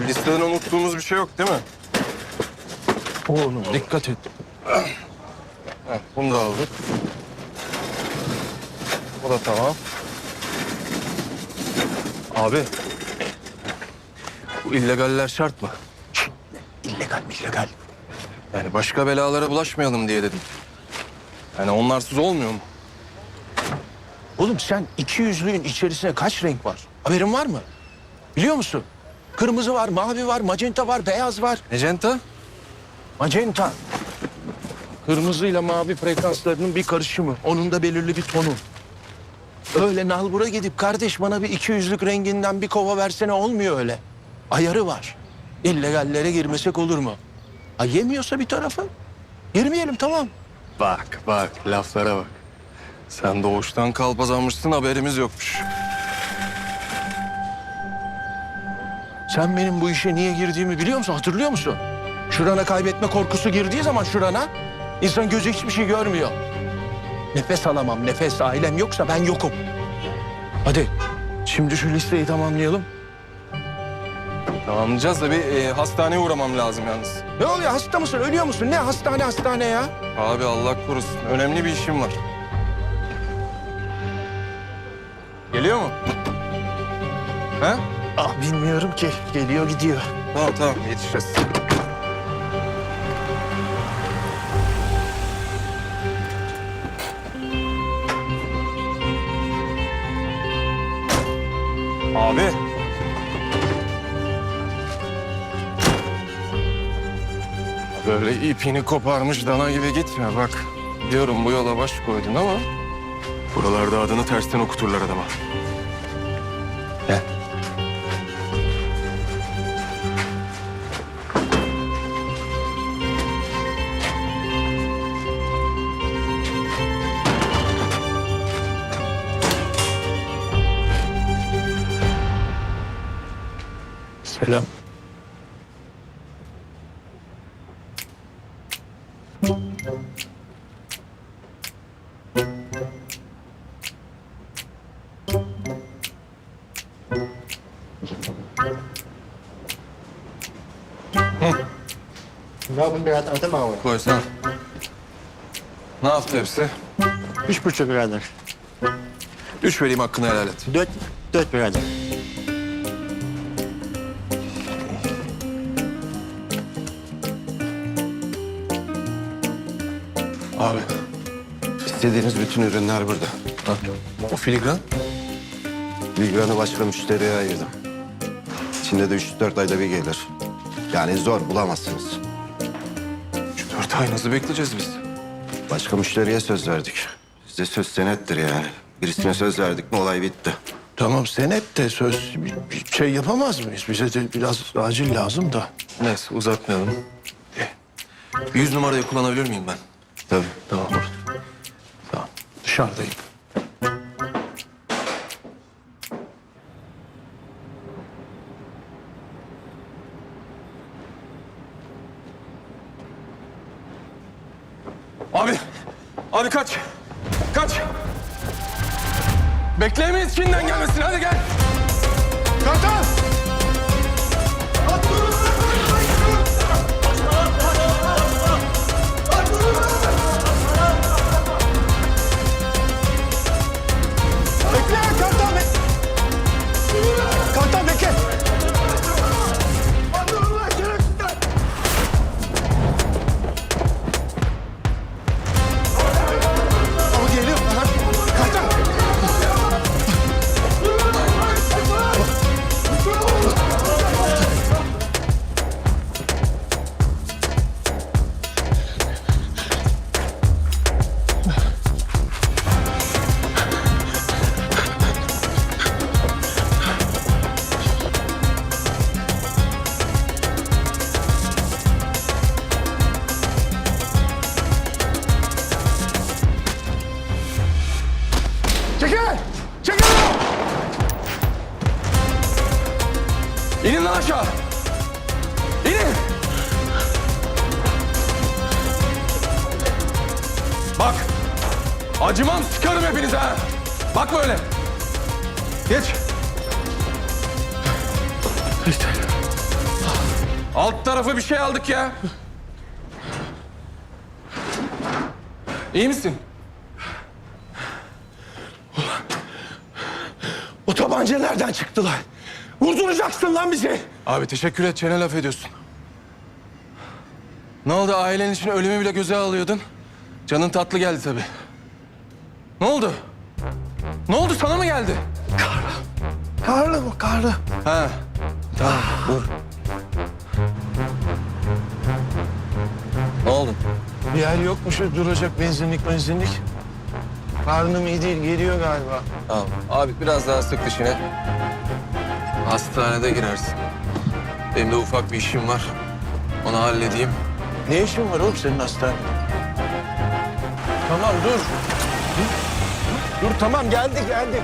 Listeden unuttuğumuz bir şey yok değil mi? Oğlum dikkat et. Heh, bunu da aldık. Bu da tamam. Abi. Bu illegaller şart mı? İllegal mi illegal? Yani başka belalara bulaşmayalım diye dedim. Yani onlarsız olmuyor mu? Oğlum sen iki yüzlüğün içerisinde kaç renk var? Haberin var mı? Biliyor musun? Kırmızı var, mavi var, magenta var, beyaz var. Necenta? Magenta. Kırmızıyla mavi frekanslarının bir karışımı. Onun da belirli bir tonu. Öyle nalbura gidip kardeş bana bir iki yüzlük renginden bir kova versene olmuyor öyle. Ayarı var. İllegallere girmesek olur mu? Ha yemiyorsa bir tarafı. Girmeyelim tamam. Bak bak laflara bak. Sen doğuştan kalpazanmışsın haberimiz yokmuş. Sen benim bu işe niye girdiğimi biliyor musun? Hatırlıyor musun? Şurana kaybetme korkusu girdiği zaman şurana insan gözü hiçbir şey görmüyor. Nefes alamam, nefes. Ailem yoksa ben yokum. Hadi şimdi şu listeyi tamamlayalım. Tamamlayacağız da bir e, hastaneye uğramam lazım yalnız. Ne oluyor? Hasta mısın? Ölüyor musun? Ne hastane hastane ya? Abi Allah korusun. Önemli bir işim var. Geliyor mu? He? Ah bilmiyorum ki. Geliyor gidiyor. Tamam tamam yetişeceğiz. Abi. Böyle ipini koparmış dana gibi gitme bak. Diyorum bu yola baş koydun ama... Buralarda adını tersten okuturlar adama. Gel. Selam. Ne yapın birader mi abi? Koy sen. Ne yaptı hepsi? Üç buçuk birader. Üç vereyim hakkını helal et. Dört, dört birader. İstediğiniz bütün ürünler burada. O filigran. Ligran'ı başka müşteriye ayırdım. İçinde de üç dört ayda bir gelir. Yani zor bulamazsınız. Şu dört ay nasıl bekleyeceğiz biz? Başka müşteriye söz verdik. Bizde söz senettir yani. Birisine söz verdik mi olay bitti. Tamam senet de söz bir, şey yapamaz mıyız? Bize de biraz acil lazım da. Neyse uzatmayalım. Bir yüz numarayı kullanabilir miyim ben? Tabii. Tamam. Dışarıdayım. Abi. Abi kaç. Kaç. Bekleyemeyiz Çin'den gelmesini. Hadi gel. Kartal. Çekil! Çekil! İnin lan aşağı. İnin. Bak. Acımam sıkarım hepinize ha. Bak böyle. Geç. İşte Alt tarafa bir şey aldık ya. İyi misin? O tabanca nereden çıktı lan? Vurduracaksın lan bizi. Abi teşekkür et. Çene laf ediyorsun. Ne oldu? Ailen için ölümü bile göze alıyordun. Canın tatlı geldi tabii. Ne oldu? Ne oldu? Sana mı geldi? Karlı mı karlı? Ha. Tamam. Dur. Ne oldu? Bir yer yokmuş duracak benzinlik benzinlik. Karnım iyi değil geliyor galiba. Tamam. Abi biraz daha sık dişine. Hastanede girersin. Benim de ufak bir işim var. Onu halledeyim. Ne işin var oğlum senin hastanede? Tamam dur. Dur tamam geldik geldik.